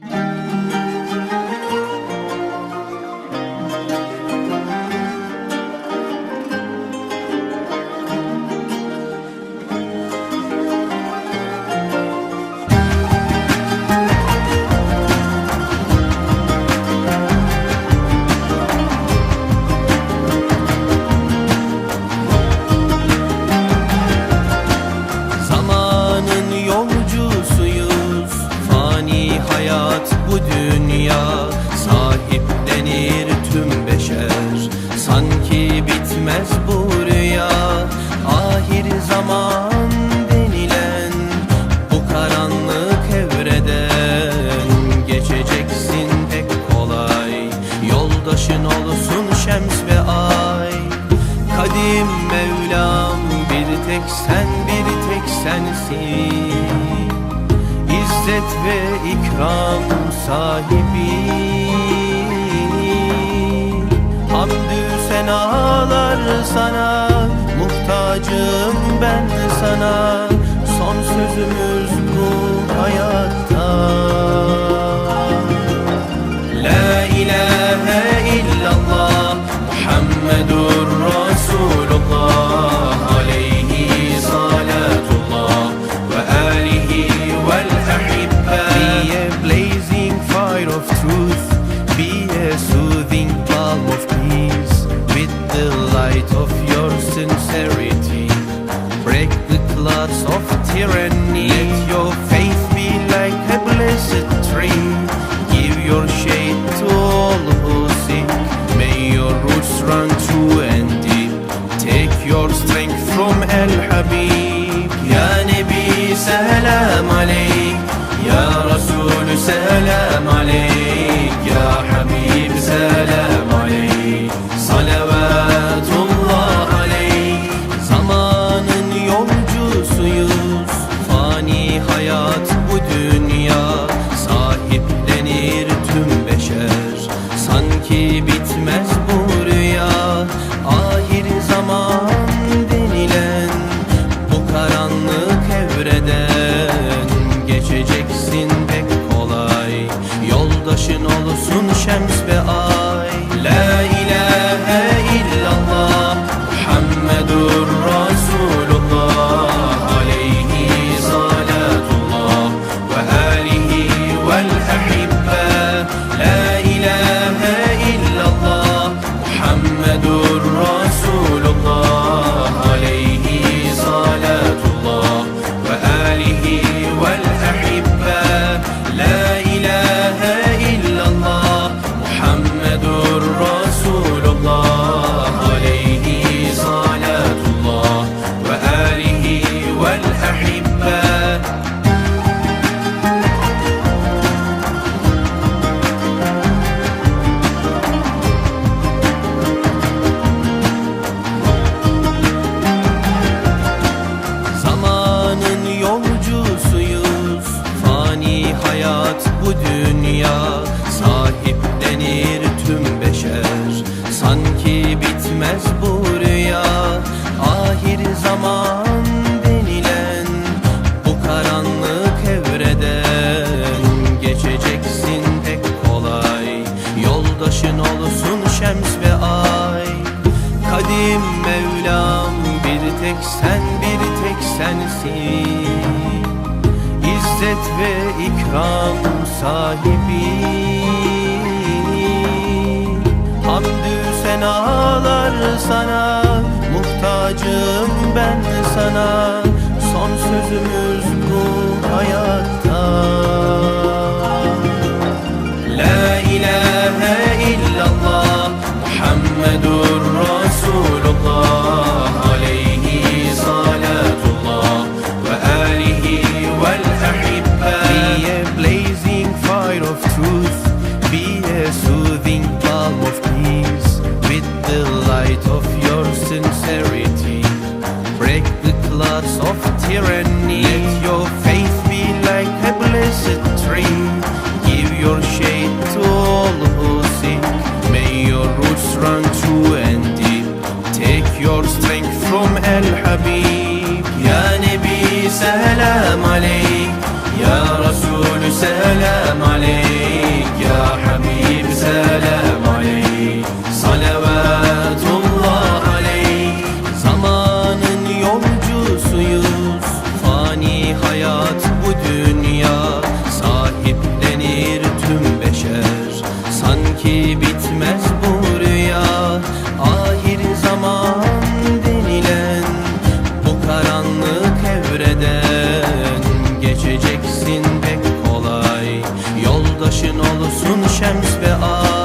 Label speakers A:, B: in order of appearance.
A: Mm-hmm. Bitmez bu rüya. Ahir zaman denilen Bu karanlık evreden Geçeceksin pek kolay. Yoldaşın olsun şems ve ay. Kadim Mevlam bir tek sen bir tek sensin. İzzet ve ikram sahibi. Hamdü senalar sana Muhtacım ben sana. Son sözümüz bu hayatta Let your faith be like a blessed tree. Give your shade to all who seek. May your roots run true and deep. Take your strength from El Habib. Ya Nebi selam aleyk لا إله إلا الله محمد رسول الله عليه صلاة الله وآله لا إله إلا الله محمد şems ve ay Kadim Mevlam bir tek sen bir tek sensin. İzzet ve ikram sahibi. Hamdü senalar sana Muhtacım ben sana selam aleyk olursun Şems ve Ay